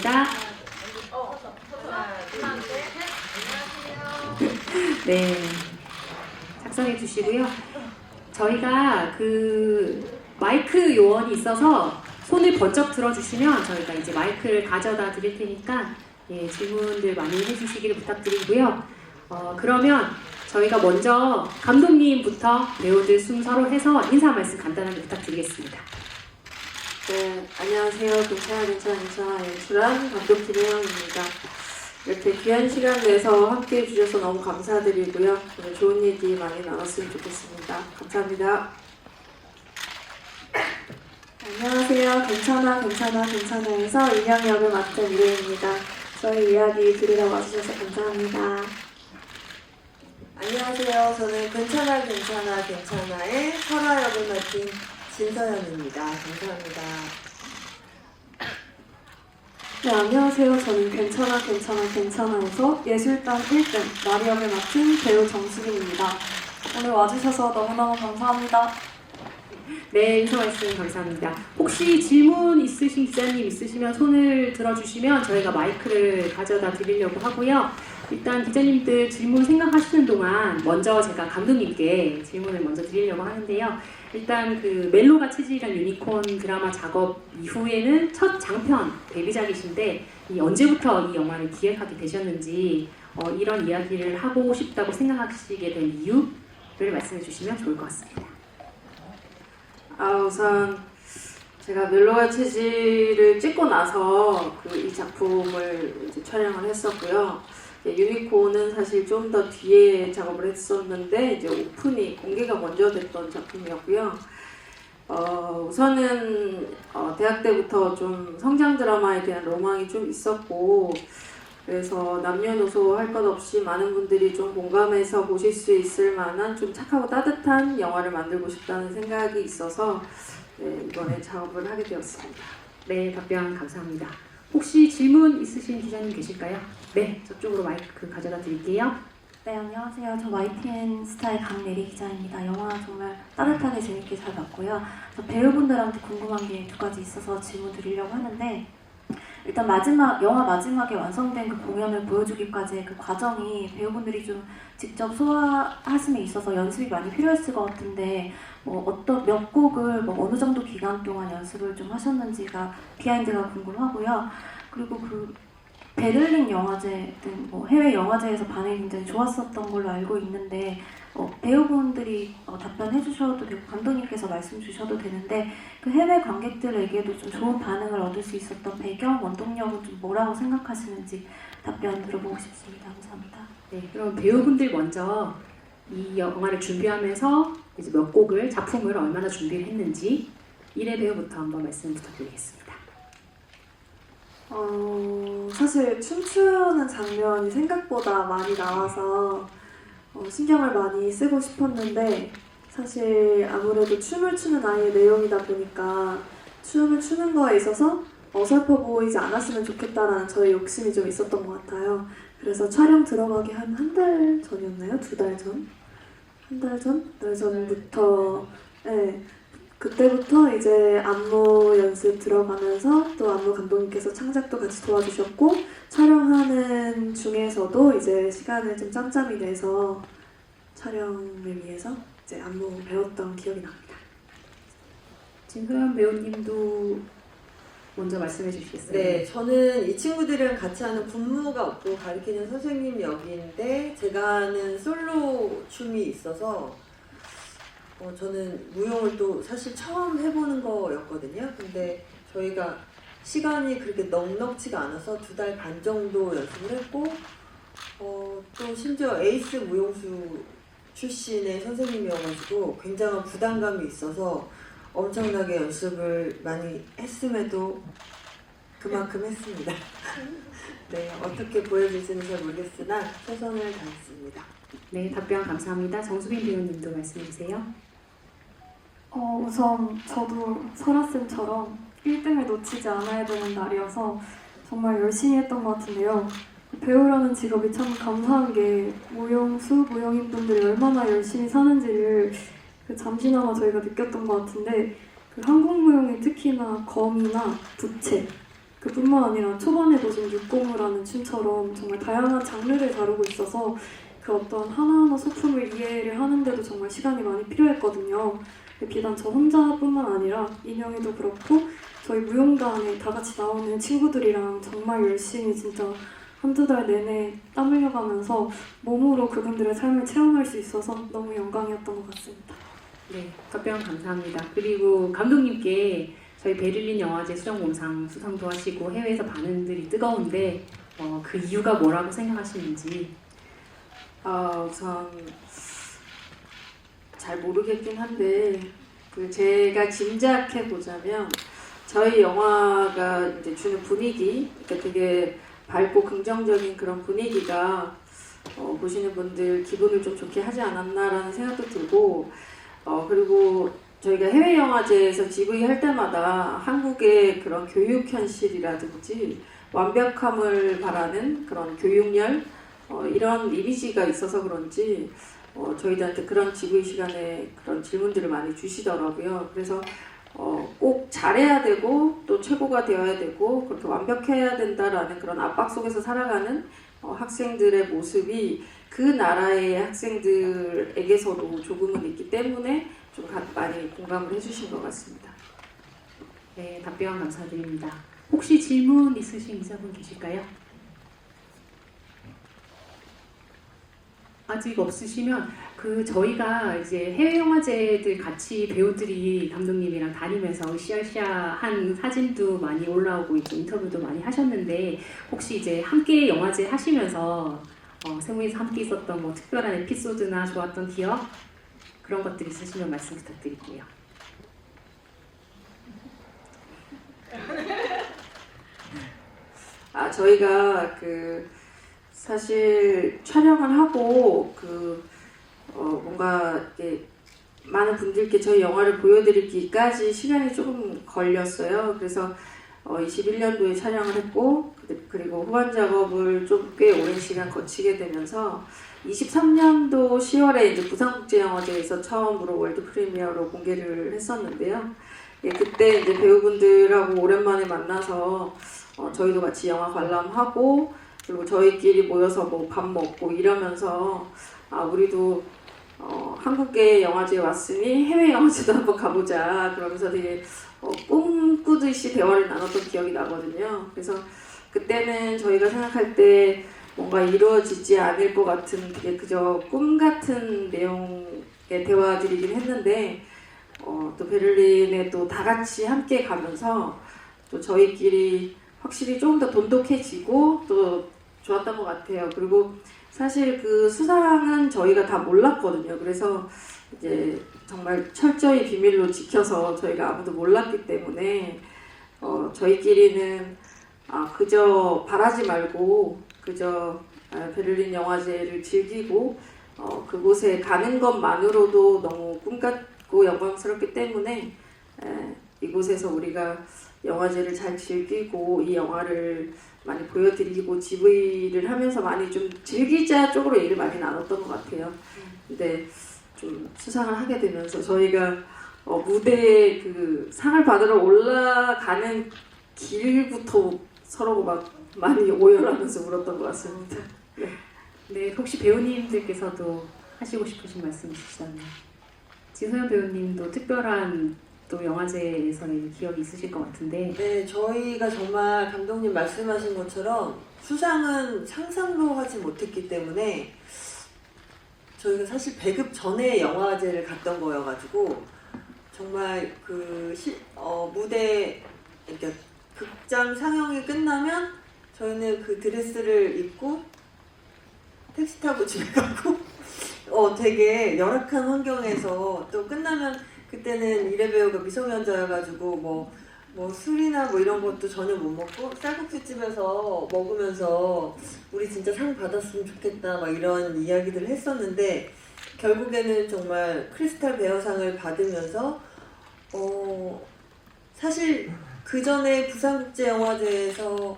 부탁드리겠습니다. 네, 작성해 주시고요. 저희가 그 마이크 요원이 있어서 손을 번쩍 들어주시면 저희가 이제 마이크를 가져다 드릴 테니까 예, 질문들 많이 해주시기를 부탁드리고요. 어, 그러면 저희가 먼저 감독님부터 배우들 순서로 해서 인사 말씀 간단하게 부탁드리겠습니다. 네, 안녕하세요. 괜찮아, 괜찮아. 연출한 감독 김혜영입니다. 이렇게 귀한 시간 내서 함께 해주셔서 너무 감사드리고요. 오늘 좋은 얘기 많이 나눴으면 좋겠습니다. 감사합니다. 안녕하세요. 괜찮아, 괜찮아, 괜찮아에서 인형 역을 맡은 이래입니다. 저희 이야기 들으러 와주셔서 감사합니다. 안녕하세요. 저는 괜찮아 괜찮아 괜찮아의 설아 역을 맡은 진서연입니다. 감사합니다. 네, 안녕하세요. 저는 괜찮아, 괜찮아, 괜찮아에서 예술단 1등 마리역을 맡은 배우 정수빈입니다. 오늘 와주셔서 너무너무 감사합니다. 네, 인사 말씀 감사합니다. 혹시 질문 있으신 기자님 있으시면 손을 들어주시면 저희가 마이크를 가져다 드리려고 하고요. 일단 기자님들 질문 생각하시는 동안 먼저 제가 감독님께 질문을 먼저 드리려고 하는데요. 일단 그 멜로가 체질이란 유니콘 드라마 작업 이후에는 첫 장편 데뷔작이신데 이 언제부터 이 영화를 기획하게 되셨는지 어, 이런 이야기를 하고 싶다고 생각하시게 된 이유를 말씀해 주시면 좋을 것 같습니다. 아, 우선 제가 멜로와 체질을 찍고 나서 그 이 작품을 촬영을 했었고요. 유니콘은 사실 좀 더 뒤에 작업을 했었는데 이제 오픈이 공개가 먼저 됐던 작품이었고요. 어, 우선은 어, 대학 때부터 좀 성장 드라마에 대한 로망이 좀 있었고 그래서 남녀노소 할 것 없이 많은 분들이 좀 공감해서 보실 수 있을 만한 좀 착하고 따뜻한 영화를 만들고 싶다는 생각이 있어서 네, 이번에 작업을 하게 되었습니다. 네, 답변 감사합니다. 혹시 질문 있으신 기자님 계실까요? 네, 저쪽으로 마이크 가져다 드릴게요. 네, 안녕하세요. 저 YTN 스타의 강예리 기자입니다. 영화 정말 따뜻하게 재밌게 잘 봤고요. 저 배우분들한테 궁금한 게 두 가지 있어서 질문 드리려고 하는데 일단 마지막 영화 마지막에 완성된 그 공연을 보여주기까지의 그 과정이 배우분들이 좀 직접 소화하심에 있어서 연습이 많이 필요했을 것 같은데 뭐 어떤 몇 곡을 뭐 어느 정도 기간 동안 연습을 좀 하셨는지가 비하인드가 궁금하고요. 그리고 그 베를린 영화제 등뭐 해외 영화제에서 반응이 굉장히 좋았었던 걸로 알고 있는데 어, 배우분들이 어, 답변해 주셔도 되고 감독님께서 말씀 주셔도 되는데 그 해외 관객들에게도 좀 좋은 반응을 얻을 수 있었던 배경 원동력은 좀 뭐라고 생각하시는지 답변 들어보고 싶습니다. 감사합니다. 네, 그럼 배우분들 먼저 이 영화를 준비하면서 이제 몇 곡을 작품을 얼마나 준비를 했는지 이래 배우부터 한번 말씀 부탁드리겠습니다. 어, 사실 춤추는 장면이 생각보다 많이 나와서 어, 신경을 많이 쓰고 싶었는데 사실 아무래도 춤을 추는 아이의 내용이다 보니까 춤을 추는 거에 있어서 어설퍼 보이지 않았으면 좋겠다라는 저의 욕심이 좀 있었던 것 같아요. 그래서 촬영 들어가기 한 한 달 전이었나요? 두 달 전? 한 달 전? 달 전부터 네, 그때부터 이제 안무 연습 들어가면서 또 안무 감독님께서 창작도 같이 도와주셨고 촬영하는 중에서도 이제 시간을 좀 짬짬이 내서 촬영을 위해서 이제 안무 배웠던 기억이 납니다. 진소연 배우님도 먼저 말씀해 주시겠어요? 네, 저는 이 친구들이랑 같이 하는 군무가 없고 가르치는 선생님 역인데 제가 하는 솔로 춤이 있어서 어, 저는 무용을 또 사실 처음 해보는 거였거든요. 근데 저희가 시간이 그렇게 넉넉치가 않아서 두 달 반 정도 연습을 했고 어, 또 심지어 에이스 무용수 출신의 선생님이어가지고 굉장한 부담감이 있어서 엄청나게 연습을 많이 했음에도 그만큼 했습니다. 네, 어떻게 보여줄지는 잘 모르겠으나 최선을 다했습니다. 네, 답변 감사합니다. 정수빈 배우님도 말씀해 주세요. 어, 우선 저도 설아쌤처럼 1등을 놓치지 않아야 되는 날이어서 정말 열심히 했던 것 같은데요. 배우라는 직업이 참 감사한 게 무용수, 무용인 분들이 얼마나 열심히 사는지를 그 잠시나마 저희가 느꼈던 것 같은데 그그 한국 무용의 특히나 검이나 부채 그뿐만 아니라 초반에 보신 육고무라는 춤처럼 정말 다양한 장르를 다루고 있어서 그 어떤 하나하나 소품을 이해를 하는데도 정말 시간이 많이 필요했거든요. 비단 저 혼자뿐만 아니라 인형이도 그렇고 저희 무용단에 다 같이 나오는 친구들이랑 정말 열심히 진짜 한두 달 내내 땀 흘려가면서 몸으로 그분들의 삶을 체험할 수 있어서 너무 영광이었던 것 같습니다. 네, 답변 감사합니다. 그리고 감독님께 저희 베를린 영화제 수정공상 수상도 하시고 해외에서 반응들이 뜨거운데 어, 그 이유가 뭐라고 생각하시는지 아, 우선 잘 모르겠긴 한데 그 제가 짐작해 보자면 저희 영화가 이제 주는 분위기, 그러니까 되게 밝고 긍정적인 그런 분위기가 어, 보시는 분들 기분을 좀 좋게 하지 않았나라는 생각도 들고 어, 그리고 저희가 해외 영화제에서 GV 할 때마다 한국의 그런 교육 현실이라든지 완벽함을 바라는 그런 교육열 어, 이런 이미지가 있어서 그런지 어, 저희들한테 그런 GV 시간에 그런 질문들을 많이 주시더라고요. 그래서 어, 꼭 잘해야 되고 또 최고가 되어야 되고 그렇게 완벽해야 된다라는 그런 압박 속에서 살아가는 어, 학생들의 모습이 그 나라의 학생들에게서도 조금은 있기 때문에 좀 가- 많이 공감을 해주신 것 같습니다. 네, 답변 감사드립니다. 혹시 질문 있으신 기자분 계실까요? 아직 없으시면 그 저희가 이제 해외 영화제들 같이 배우들이 감독님이랑 다니면서 으쌰으쌰 한 사진도 많이 올라오고 있고 인터뷰도 많이 하셨는데 혹시 이제 함께 영화제 하시면서 어, 세 분이서 함께 있었던 뭐 특별한 에피소드나 좋았던 기억 그런 것들 있으시면 말씀 부탁드릴게요. 아 저희가 그 사실 촬영을 하고 그 어, 뭔가 이렇게 많은 분들께 저희 영화를 보여드리기까지 시간이 조금 걸렸어요. 그래서 어, 21년도에 촬영을 했고 그- 그리고 후반 작업을 좀 꽤 오랜 시간 거치게 되면서 23년도 10월에 이제 부산국제영화제에서 처음으로 월드 프리미어로 공개를 했었는데요. 예, 그때 이제 배우분들하고 오랜만에 만나서 어, 저희도 같이 영화 관람하고 그리고 저희끼리 모여서 뭐 밥 먹고 이러면서 아 우리도 어, 한국의 영화제에 왔으니 해외 영화제도 한번 가보자 그러면서 되게 어, 꿈꾸듯이 대화를 나눴던 기억이 나거든요. 그래서 그때는 저희가 생각할 때 뭔가 이루어지지 않을 것 같은 되게 그저 꿈 같은 내용의 대화들이긴 했는데 어, 또 베를린에 또 다 같이 함께 가면서 또 저희끼리 확실히 조금 더 돈독해지고 또 좋았던 것 같아요. 그리고 사실 그 수상은 저희가 다 몰랐거든요. 그래서 이제 정말 철저히 비밀로 지켜서 저희가 아무도 몰랐기 때문에 어, 저희끼리는 아, 그저 바라지 말고 그저 아, 베를린 영화제를 즐기고 어, 그곳에 가는 것만으로도 너무 꿈같고 영광스럽기 때문에 에, 이곳에서 우리가 영화제를 잘 즐기고 이 영화를 많이 보여드리고 GV를 하면서 많이 좀 즐기자 쪽으로 얘기를 많이 나눴던 것 같아요. 근데 좀 수상을 하게 되면서 저희가 어, 무대에 그 상을 받으러 올라가는 길부터 서로 막 많이 오열하면서 울었던 것 같습니다. 네, 혹시 배우님들께서도 하시고 싶으신 말씀 있으시다면 지소연 배우님도 특별한 또 영화제에서의 기억이 있으실 것 같은데. 네, 저희가 정말 감독님 말씀하신 것처럼 수상은 상상도 하지 못했기 때문에 저희가 사실 배급 전에 영화제를 갔던 거여가지고 정말 그 시, 어, 무대 그러니까 극장 상영이 끝나면 저희는 그 드레스를 입고 택시 타고 집에 가고. 어 되게 열악한 환경에서 또 끝나면 그때는 이래 배우가 미성년자여가지고 뭐, 뭐 술이나 뭐 이런 것도 전혀 못 먹고 쌀국수 집에서 먹으면서 우리 진짜 상 받았으면 좋겠다 막 이런 이야기들을 했었는데 결국에는 정말 크리스탈 베어상을 받으면서 어 사실 그 전에 부산국제영화제에서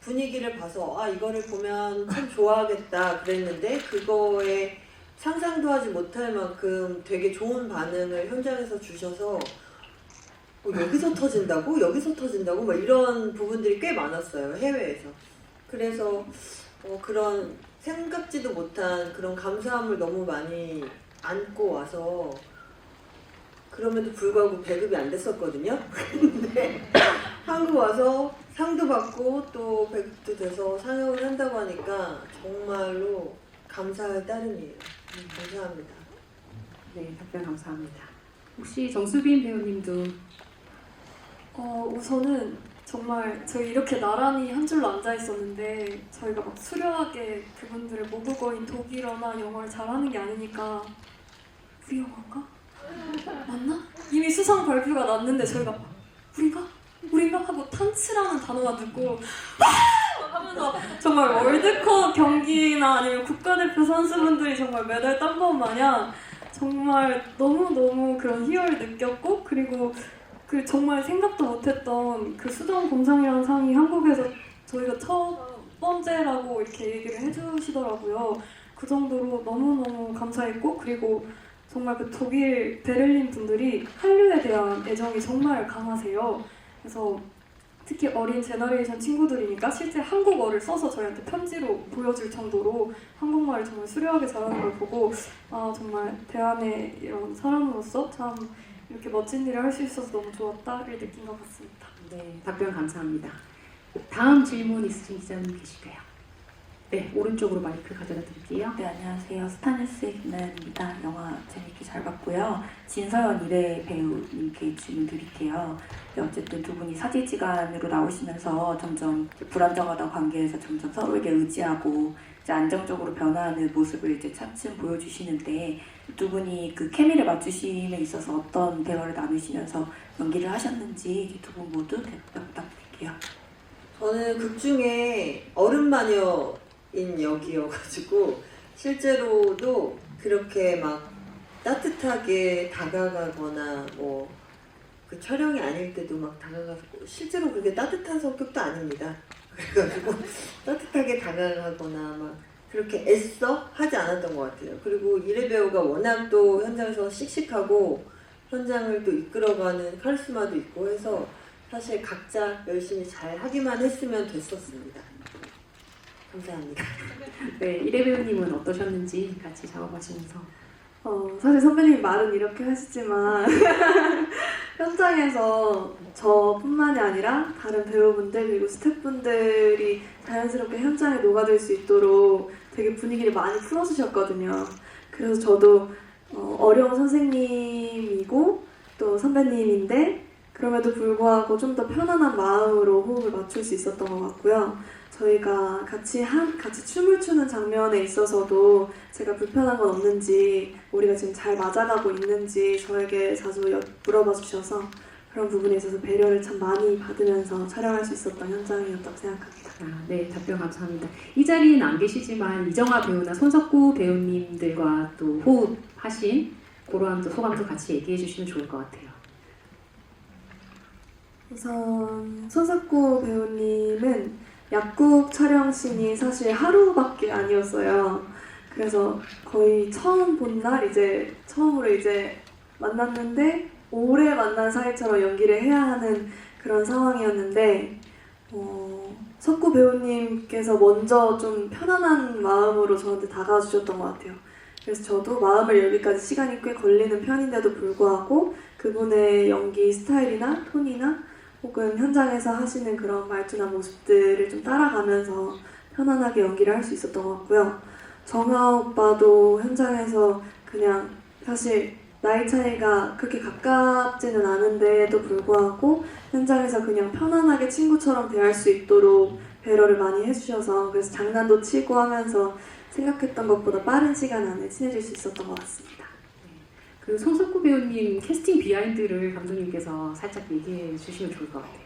분위기를 봐서 아 이거를 보면 참 좋아하겠다 그랬는데 그거에 상상도 하지 못할 만큼 되게 좋은 반응을 현장에서 주셔서 어, 여기서 터진다고? 여기서 터진다고? 막 이런 부분들이 꽤 많았어요. 해외에서. 그래서 어, 그런 생각지도 못한 그런 감사함을 너무 많이 안고 와서 그럼에도 불구하고 배급이 안 됐었거든요. 근데 한국 와서 상도 받고 또 배급도 돼서 상영을 한다고 하니까 정말로 감사할 따름이에요. 음, 감사합니다. 네, 답변 감사합니다. 혹시 정수빈 배우님도 어, 우선은 정말 저희 이렇게 나란히 한 줄로 앉아 있었는데 저희가 막 수려하게 그분들의 모국어인 독일어나 영어를 잘하는 게 아니니까 우리 영어인가? 맞나? 이미 수상 발표가 났는데 저희가 우리가? 우리가? 하고 탄츠라는 단어만 듣고 막 하면서 정말 월드컵 경기나 아니면 국가대표 선수분들이 정말 메달 딴번 마냥 정말 너무너무 그런 희열을 느꼈고 그리고 그 정말 생각도 못했던 그 수동 공상이라는 상이 한국에서 저희가 첫 번째라고 이렇게 얘기를 해주시더라고요. 그 정도로 너무너무 감사했고 그리고 정말 그 독일 베를린 분들이 한류에 대한 애정이 정말 강하세요. 그래서 특히 어린 제너레이션 친구들이니까 실제 한국어를 써서 저희한테 편지로 보여줄 정도로 한국말을 정말 수려하게 잘하는 걸 보고 아 정말 대한의 이런 사람으로서 참 이렇게 멋진 일을 할 수 있어서 너무 좋았다를 느낀 것 같습니다. 네, 답변 감사합니다. 다음 질문 있으신 기자님 계실까요? 네, 오른쪽으로 마이크 가져다 드릴게요. 네, 안녕하세요. 스타뉴스의 김나연입니다. 영화 재밌게 잘 봤고요. 진서연 이래 배우님께 질문 드릴게요. 네, 어쨌든 두 분이 사제지간으로 나오시면서 점점 이제 불안정하던 관계에서 점점 서로에게 의지하고 이제 안정적으로 변화하는 모습을 이제 차츰 보여주시는데 두 분이 그 케미를 맞추심에 있어서 어떤 대화를 나누시면서 연기를 하셨는지 두 분 모두 대답 부탁드릴게요. 저는 극 중에 어른 마녀 인 역이어가지고 실제로도 그렇게 막 따뜻하게 다가가거나 뭐 그 촬영이 아닐 때도 막 다가가서 실제로 그게 따뜻한 성격도 아닙니다. 그래가지고 따뜻하게 다가가거나 막 그렇게 애써 하지 않았던 것 같아요. 그리고 이래 배우가 워낙 또 현장에서 씩씩하고 현장을 또 이끌어가는 카리스마도 있고 해서 사실 각자 열심히 잘 하기만 했으면 됐었습니다. 감사합니다. 네, 이래 배우님은 어떠셨는지 같이 작업하시면서 어, 사실 선배님이 말은 이렇게 하시지만 현장에서 저뿐만이 아니라 다른 배우분들 그리고 스태프분들이 자연스럽게 현장에 녹아들 수 있도록 되게 분위기를 많이 풀어주셨거든요. 그래서 저도 어, 어려운 선생님이고 또 선배님인데 그럼에도 불구하고 좀 더 편안한 마음으로 호흡을 맞출 수 있었던 것 같고요. 저희가 같이 한 같이 춤을 추는 장면에 있어서도 제가 불편한 건 없는지 우리가 지금 잘 맞아가고 있는지 저에게 자주 여- 물어봐 주셔서 그런 부분에 있어서 배려를 참 많이 받으면서 촬영할 수 있었던 현장이었다고 생각합니다. 아, 네, 답변 감사합니다. 이 자리에는 안 계시지만 이정아 배우나 손석구 배우님들과 또 호흡하신 또 소감도 같이 얘기해 주시면 좋을 것 같아요. 우선 손석구 배우님은 약국 촬영 씬이 사실 하루밖에 아니었어요. 그래서 거의 처음 본 날 이제 처음으로 이제 만났는데 오래 만난 사이처럼 연기를 해야 하는 그런 상황이었는데 어, 석구 배우님께서 먼저 좀 편안한 마음으로 저한테 다가와 주셨던 것 같아요. 그래서 저도 마음을 열기까지 시간이 꽤 걸리는 편인데도 불구하고 그분의 연기 스타일이나 톤이나 혹은 현장에서 하시는 그런 말투나 모습들을 좀 따라가면서 편안하게 연기를 할 수 있었던 것 같고요. 정아 오빠도 현장에서 그냥 사실 나이 차이가 그렇게 가깝지는 않은데도 불구하고 현장에서 그냥 편안하게 친구처럼 대할 수 있도록 배려를 많이 해주셔서 그래서 장난도 치고 하면서 생각했던 것보다 빠른 시간 안에 친해질 수 있었던 것 같습니다. 그 손석구 배우님 캐스팅 비하인드를 감독님께서 살짝 얘기해 주시면 좋을 것 같아요.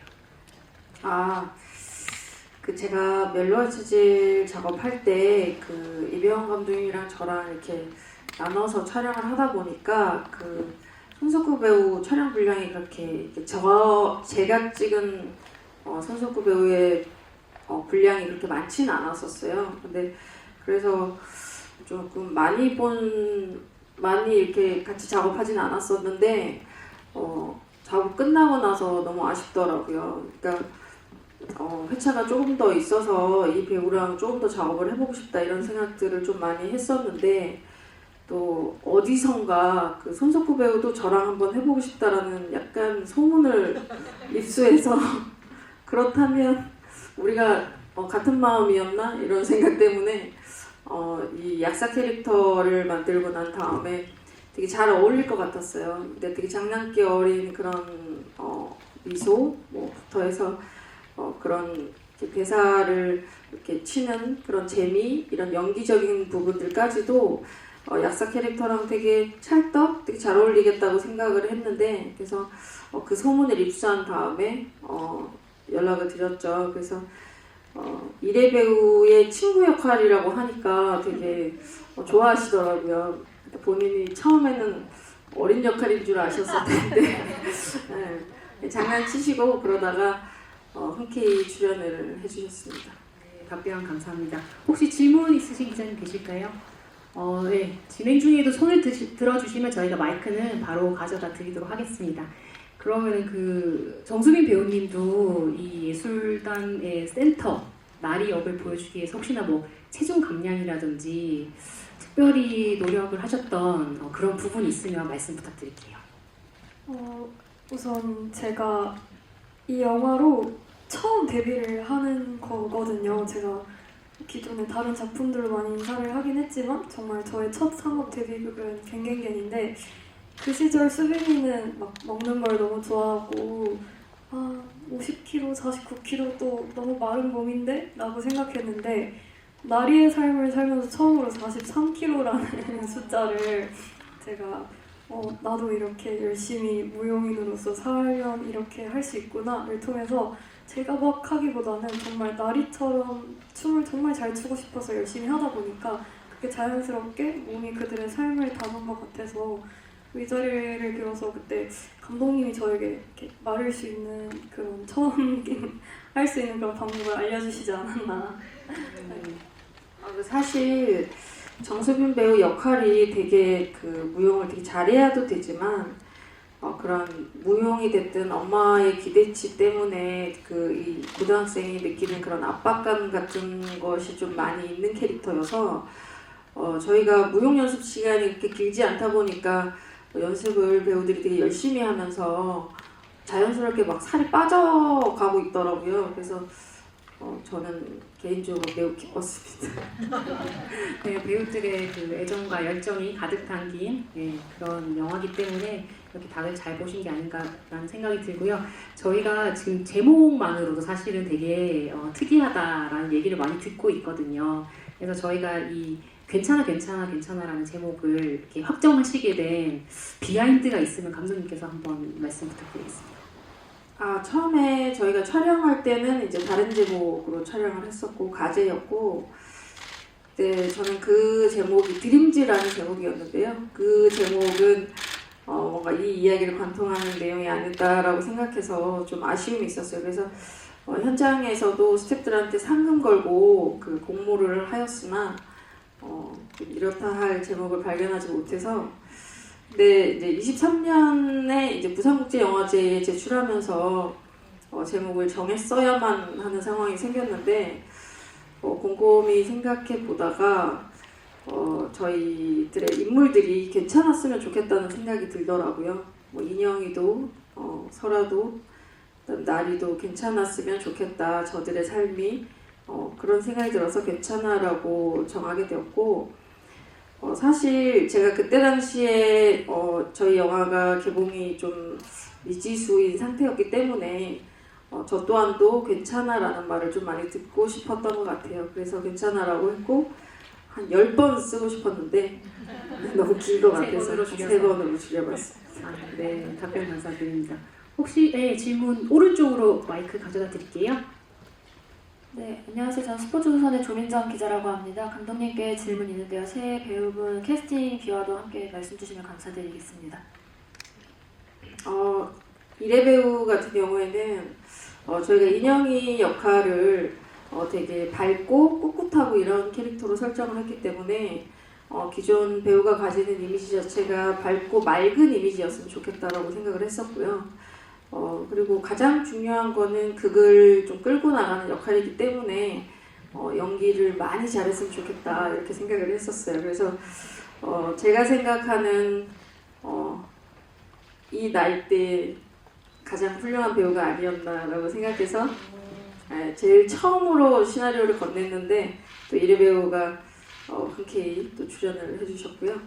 아, 그 제가 멜로와 체질 작업할 때 그 이병헌 감독님이랑 저랑 이렇게 나눠서 촬영을 하다 보니까 그 손석구 배우 촬영 분량이 그렇게 저 제가 찍은 어, 손석구 배우의 어, 분량이 그렇게 많지는 않았었어요. 근데 그래서 조금 많이 본 많이 이렇게 같이 작업하지는 않았었는데 어, 작업 끝나고 나서 너무 아쉽더라고요. 그러니까 어, 회차가 조금 더 있어서 이 배우랑 조금 더 작업을 해보고 싶다 이런 생각들을 좀 많이 했었는데 또 어디선가 그 손석구 배우도 저랑 한번 해보고 싶다라는 약간 소문을 입수해서 그렇다면 우리가 어, 같은 마음이었나 이런 생각 때문에 어, 이 약사 캐릭터를 만들고 난 다음에 되게 잘 어울릴 것 같았어요. 근데 되게 장난기 어린 그런 어, 미소 뭐부터 해서 어, 그런 이렇게 대사를 이렇게 치는 그런 재미 이런 연기적인 부분들까지도 어, 약사 캐릭터랑 되게 찰떡 되게 잘 어울리겠다고 생각을 했는데 그래서 어, 그 소문을 입수한 다음에 어, 연락을 드렸죠. 그래서 어, 이래 배우의 친구 역할이라고 하니까 되게 어, 좋아하시더라고요. 본인이 처음에는 어린 역할인 줄 아셨을 텐데 네, 장난치시고 그러다가 어, 흔쾌히 출연을 해주셨습니다. 네, 답변 감사합니다. 혹시 질문 있으신 기자님 계실까요? 어, 네. 진행 중에도 손을 드시, 들어주시면 저희가 마이크는 바로 가져다 드리도록 하겠습니다. 그러면 그 정수빈 배우님도 이 예술단의 센터 나리 역을 보여주기 위해서 혹시나 뭐 체중 감량이라든지 특별히 노력을 하셨던 어, 그런 부분이 있으면 말씀 부탁드릴게요. 어, 우선 제가 이 영화로 처음 데뷔를 하는 거거든요. 제가 기존에 다른 작품들로 많이 인사를 하긴 했지만 정말 저의 첫 상업 데뷔극은 갱갱갱인데 그 시절 수빈이는 막 먹는 걸 너무 좋아하고 아 50kg, 49kg 또 너무 마른 몸인데? 라고 생각했는데 나리의 삶을 살면서 처음으로 43kg라는 숫자를 제가 어, 나도 이렇게 열심히 무용인으로서 살면 이렇게 할 수 있구나를 통해서 제가 막 하기보다는 정말 나리처럼 춤을 정말 잘 추고 싶어서 열심히 하다 보니까 그게 자연스럽게 몸이 그들의 삶을 담은 것 같아서 이 자리를 빌어서 그때 감독님이 저에게 이렇게 말할 수 있는 그런 처음 할 수 있는 그런 방법을 알려주시지 않았나. 아, 그 사실 정수빈 배우 역할이 되게 그 무용을 되게 잘해야도 되지만 어, 그런 무용이 됐든 엄마의 기대치 때문에 그 이 고등학생이 느끼는 그런 압박감 같은 것이 좀 많이 있는 캐릭터여서 어, 저희가 무용 연습 시간이 그렇게 길지 않다 보니까 연습을 배우들이 되게 열심히 하면서 자연스럽게 막 살이 빠져가고 있더라고요. 그래서 어, 저는 개인적으로 매우 기뻤습니다. 네, 배우들의 그 애정과 열정이 가득 담긴 예, 그런 영화기 때문에 이렇게 다들 잘 보신 게 아닌가라는 생각이 들고요. 저희가 지금 제목만으로도 사실은 되게 어, 특이하다라는 얘기를 많이 듣고 있거든요. 그래서 저희가 이 괜찮아 괜찮아 괜찮아라는 제목을 이렇게 확정하시게 된 비하인드가 있으면 감독님께서 한번 말씀 부탁드리겠습니다. 아 처음에 저희가 촬영할 때는 이제 다른 제목으로 촬영을 했었고 가제였고 네 저는 그 제목이 드림즈라는 제목이었는데요. 그 제목은 어, 뭔가 이 이야기를 관통하는 내용이 아닐까라고 생각해서 좀 아쉬움이 있었어요. 그래서 어, 현장에서도 스태프들한테 상금 걸고 그 공모를 하였으나 어, 이렇다 할 제목을 발견하지 못해서 네, 이제 23년에 이제 부산국제영화제에 제출하면서 어, 제목을 정했어야만 하는 상황이 생겼는데 어, 곰곰이 생각해 보다가 어, 저희들의 인물들이 괜찮았으면 좋겠다는 생각이 들더라고요. 뭐 인영이도 어, 설아도 나리도 괜찮았으면 좋겠다. 저들의 삶이 어, 그런 생각이 들어서 괜찮아라고 정하게 되었고 어, 사실 제가 그때 당시에 어, 저희 영화가 개봉이 좀 미지수인 상태였기 때문에 어, 저 또한도 괜찮아라는 말을 좀 많이 듣고 싶었던 것 같아요. 그래서 괜찮아라고 했고 한 10번 쓰고 싶었는데 너무 긴것세 같아서. 세 번으로 줄여봤습니다. 아, 네, 답변 감사드립니다. 혹시 네, 질문 오른쪽으로 마이크 가져다 드릴게요. 네, 안녕하세요. 저는 스포츠조선의 조민정 기자라고 합니다. 감독님께 질문 있는데요. 새 배우분 캐스팅 비와도 함께 말씀 주시면 감사드리겠습니다. 어, 이래 배우 같은 경우에는 어, 저희가 인형이 역할을 어, 되게 밝고 꿋꿋하고 이런 캐릭터로 설정을 했기 때문에 어, 기존 배우가 가지는 이미지 자체가 밝고 맑은 이미지였으면 좋겠다라고 생각을 했었고요. 어, 그리고 가장 중요한 거는 극을 좀 끌고 나가는 역할이기 때문에 어, 연기를 많이 잘했으면 좋겠다 이렇게 생각을 했었어요. 그래서 어, 제가 생각하는 어, 이 나이 때 가장 훌륭한 배우가 아니었나라고 생각해서 예, 제일 처음으로 시나리오를 건넸는데 또 이래 배우가 어, 흔쾌히 또 출연을 해주셨고요.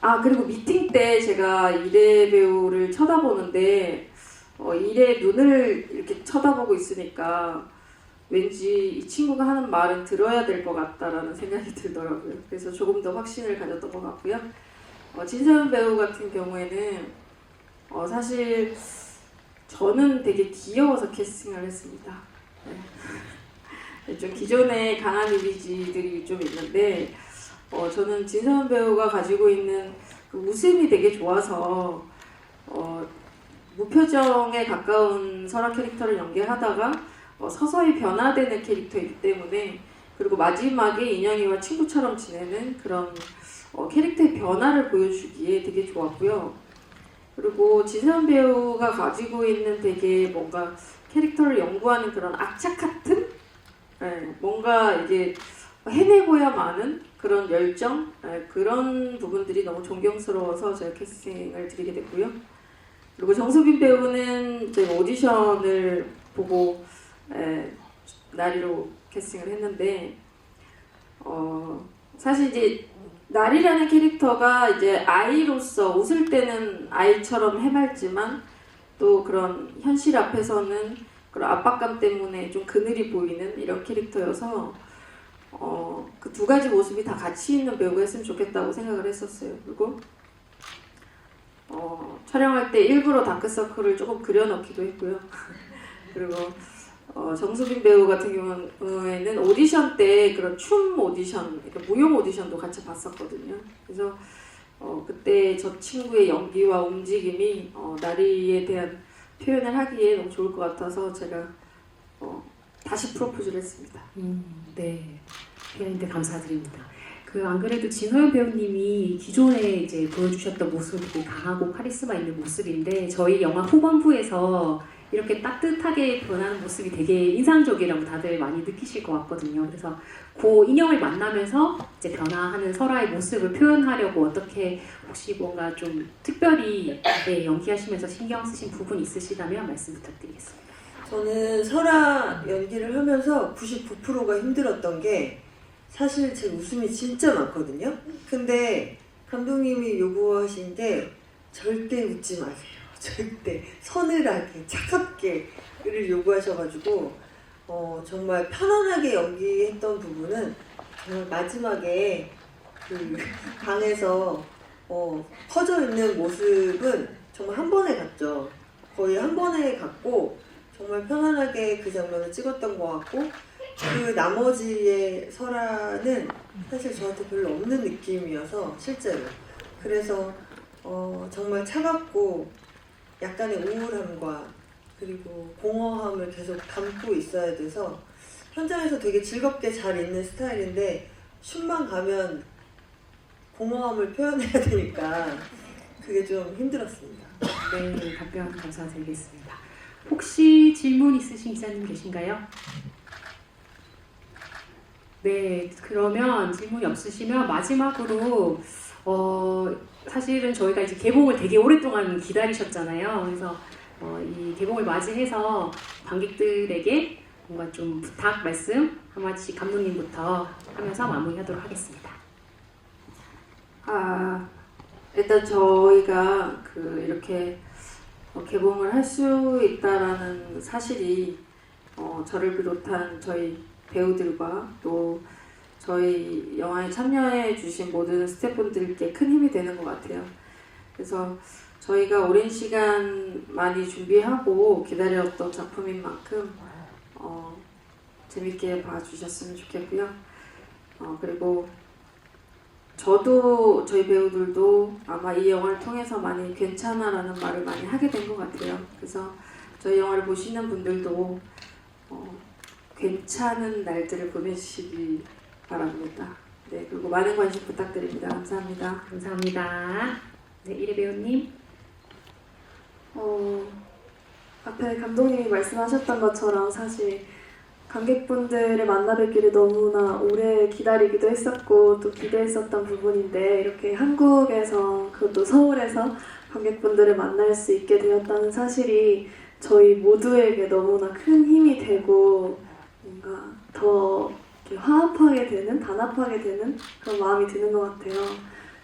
아 그리고 미팅 때 제가 이래 배우를 쳐다보는데 어, 이래 눈을 이렇게 쳐다보고 있으니까 왠지 이 친구가 하는 말은 들어야 될 것 같다라는 생각이 들더라고요. 그래서 조금 더 확신을 가졌던 것 같고요. 어, 진서연 배우 같은 경우에는 어, 사실 저는 되게 귀여워서 캐스팅을 했습니다. 네. 좀 기존에 강한 이미지들이 좀 있는데 어, 저는 진서연 배우가 가지고 있는 그 웃음이 되게 좋아서 어, 무표정에 가까운 설화 캐릭터를 연기하다가 어, 서서히 변화되는 캐릭터이기 때문에 그리고 마지막에 인형이와 친구처럼 지내는 그런 어, 캐릭터의 변화를 보여주기에 되게 좋았고요. 그리고 지선 배우가 가지고 있는 되게 뭔가 캐릭터를 연구하는 그런 악착 같은 네, 뭔가 이게 해내고야 마는 그런 열정 네, 그런 부분들이 너무 존경스러워서 제가 캐스팅을 드리게 됐고요. 그리고 정수빈 배우는 제가 오디션을 보고 에, 나리로 캐스팅을 했는데 어, 사실 이제 나리라는 캐릭터가 이제 아이로서 웃을 때는 아이처럼 해맑지만 또 그런 현실 앞에서는 그런 압박감 때문에 좀 그늘이 보이는 이런 캐릭터여서 어, 그 두 가지 모습이 다 같이 있는 배우가 했으면 좋겠다고 생각을 했었어요. 그리고 어, 촬영할 때 일부러 다크서클을 조금 그려넣기도 했고요. 그리고 어, 정수빈 배우 같은 경우에는 오디션 때 그런 춤 오디션, 그러니까 무용 오디션도 같이 봤었거든요. 그래서 어, 그때 저 친구의 연기와 움직임이 어, 나리에 대한 표현을 하기에 너무 좋을 것 같아서 제가 어, 다시 프로포즈를 했습니다. 음, 네. 피아님들 감사드립니다. 그 안 그래도 진호연 배우님이 기존에 이제 보여주셨던 모습이 강하고 카리스마 있는 모습인데 저희 영화 후반부에서 이렇게 따뜻하게 변하는 모습이 되게 인상적이라고 다들 많이 느끼실 것 같거든요. 그래서 그 인형을 만나면서 이제 변화하는 설아의 모습을 표현하려고 어떻게 혹시 뭔가 좀 특별히 네, 연기하시면서 신경 쓰신 부분 있으시다면 말씀 부탁드리겠습니다. 저는 설아 연기를 하면서 99%가 힘들었던 게 사실 제 웃음이 진짜 많거든요. 근데 감독님이 요구하신 게 절대 웃지 마세요. 절대 서늘하게 차갑게를 요구하셔가지고 어, 정말 편안하게 연기했던 부분은 정말 마지막에 그 방에서 어, 퍼져 있는 모습은 정말 한 번에 갔죠. 거의 한 번에 갔고 정말 편안하게 그 장면을 찍었던 것 같고 그 나머지의 설화는 사실 저한테 별로 없는 느낌이어서 실제로 그래서 어, 정말 차갑고 약간의 우울함과 그리고 공허함을 계속 담고 있어야 돼서 현장에서 되게 즐겁게 잘 있는 스타일인데 춤만 가면 공허함을 표현해야 되니까 그게 좀 힘들었습니다. 네, 답변 감사드리겠습니다. 혹시 질문 있으신 기자님 계신가요? 네, 그러면 질문이 없으시면 마지막으로 어, 사실은 저희가 이제 개봉을 되게 오랫동안 기다리셨잖아요. 그래서 어, 이 개봉을 맞이해서 관객들에게 뭔가 좀 부탁 말씀 한마디씩 감독님부터 하면서 마무리하도록 하겠습니다. 아, 일단 저희가 그 이렇게 어, 개봉을 할 수 있다라는 사실이 어, 저를 비롯한 저희 배우들과 또 저희 영화에 참여해 주신 모든 스태프분들께 큰 힘이 되는 것 같아요. 그래서 저희가 오랜 시간 많이 준비하고 기다렸던 작품인 만큼 어, 재밌게 봐주셨으면 좋겠고요. 어, 그리고 저도 저희 배우들도 아마 이 영화를 통해서 많이 괜찮아라는 말을 많이 하게 된 것 같아요. 그래서 저희 영화를 보시는 분들도 어, 괜찮은 날들을 보내시기 바랍니다. 네, 그리고 많은 관심 부탁드립니다. 감사합니다. 감사합니다. 네, 이래 배우님. 어, 앞에 감독님이 말씀하셨던 것처럼 사실 관객분들을 만나뵙기를 너무나 오래 기다리기도 했었고 또 기대했었던 부분인데 이렇게 한국에서 그것도 서울에서 관객분들을 만날 수 있게 되었다는 사실이 저희 모두에게 너무나 큰 힘이 되고 뭔가 더 화합하게 되는 단합하게 되는 그런 마음이 드는 것 같아요.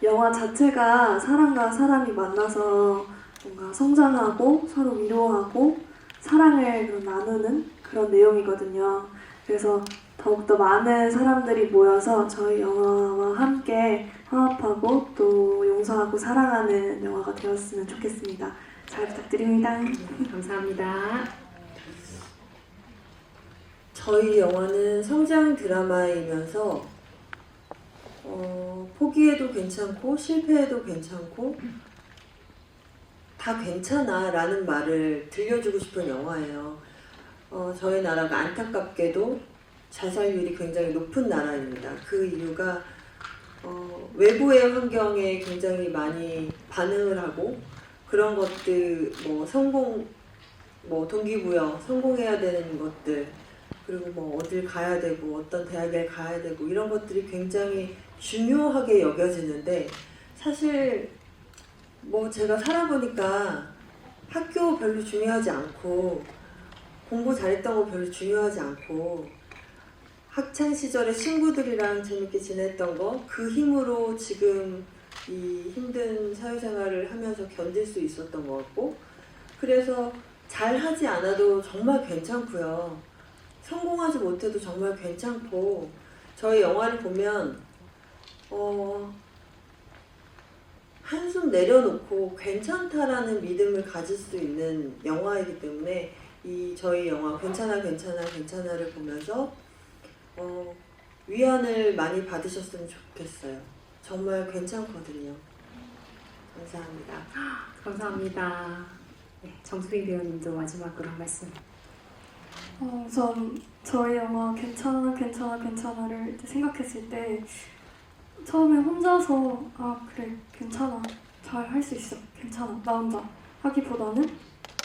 영화 자체가 사람과 사람이 만나서 뭔가 성장하고 서로 위로하고 사랑을 나누는 그런 내용이거든요. 그래서 더욱더 많은 사람들이 모여서 저희 영화와 함께 화합하고 또 용서하고 사랑하는 영화가 되었으면 좋겠습니다. 잘 부탁드립니다. 감사합니다. 저희 영화는 성장 드라마이면서 어, 포기해도 괜찮고 실패해도 괜찮고 다 괜찮아 라는 말을 들려주고 싶은 영화예요. 어, 저희 나라가 안타깝게도 자살률이 굉장히 높은 나라입니다. 그 이유가 어, 외부의 환경에 굉장히 많이 반응을 하고 그런 것들 뭐 성공 뭐 동기부여 성공해야 되는 것들 그리고 뭐 어딜 가야 되고 어떤 대학에 가야 되고 이런 것들이 굉장히 중요하게 여겨지는데 사실 뭐 제가 살아보니까 학교 별로 중요하지 않고 공부 잘했던 거 별로 중요하지 않고 학창 시절에 친구들이랑 재밌게 지냈던 거 그 힘으로 지금 이 힘든 사회생활을 하면서 견딜 수 있었던 것 같고 그래서 잘 하지 않아도 정말 괜찮고요. 성공하지 못해도 정말 괜찮고 저희 영화를 보면 어, 한숨 내려놓고 괜찮다라는 믿음을 가질 수 있는 영화이기 때문에 이 저희 영화 괜찮아 괜찮아 괜찮아를 보면서 어, 위안을 많이 받으셨으면 좋겠어요. 정말 괜찮거든요. 감사합니다. 감사합니다. 네, 정수빈 배우님도 마지막으로 한 말씀. 어, 우선 저희 영화 괜찮아 괜찮아 괜찮아를 생각했을 때 처음에 혼자서 아 그래 괜찮아. 잘 할 수 있어. 괜찮아. 나 혼자 하기보다는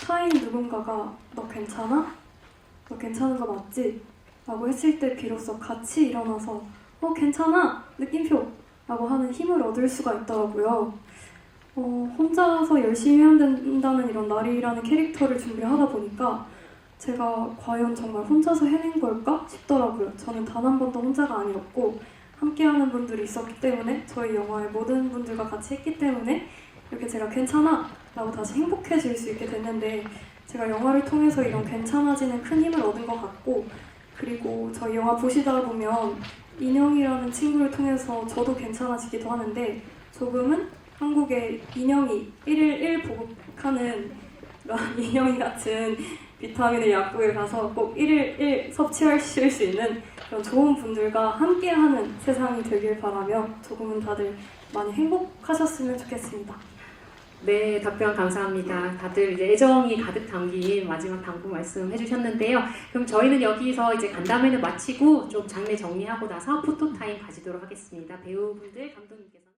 타인 누군가가 너 괜찮아? 너 괜찮은 거 맞지? 라고 했을 때 비로소 같이 일어나서 어 괜찮아. 느낌표 라고 하는 힘을 얻을 수가 있더라고요. 어, 혼자서 열심히 해야 된다는 이런 나리라는 캐릭터를 준비를 하다 보니까 제가 과연 정말 혼자서 해낸 걸까 싶더라고요. 저는 단 한 번도 혼자가 아니었고 함께하는 분들이 있었기 때문에 저희 영화의 모든 분들과 같이 했기 때문에 이렇게 제가 괜찮아 라고 다시 행복해질 수 있게 됐는데 제가 영화를 통해서 이런 괜찮아지는 큰 힘을 얻은 것 같고 그리고 저희 영화 보시다 보면 인형이라는 친구를 통해서 저도 괜찮아지기도 하는데 조금은 한국의 인형이 1일 1 보급하는 인형이 같은 비타민을 약국에 가서 꼭 1일 1 섭취하실 수 있는 그런 좋은 분들과 함께하는 세상이 되길 바라며 조금은 다들 많이 행복하셨으면 좋겠습니다. 네, 답변 감사합니다. 다들 이제 애정이 가득 담긴 마지막 당부 말씀 해주셨는데요. 그럼 저희는 여기서 이제 간담회는 마치고 좀 장례 정리하고 나서 포토타임 가지도록 하겠습니다. 배우분들, 감독님께서.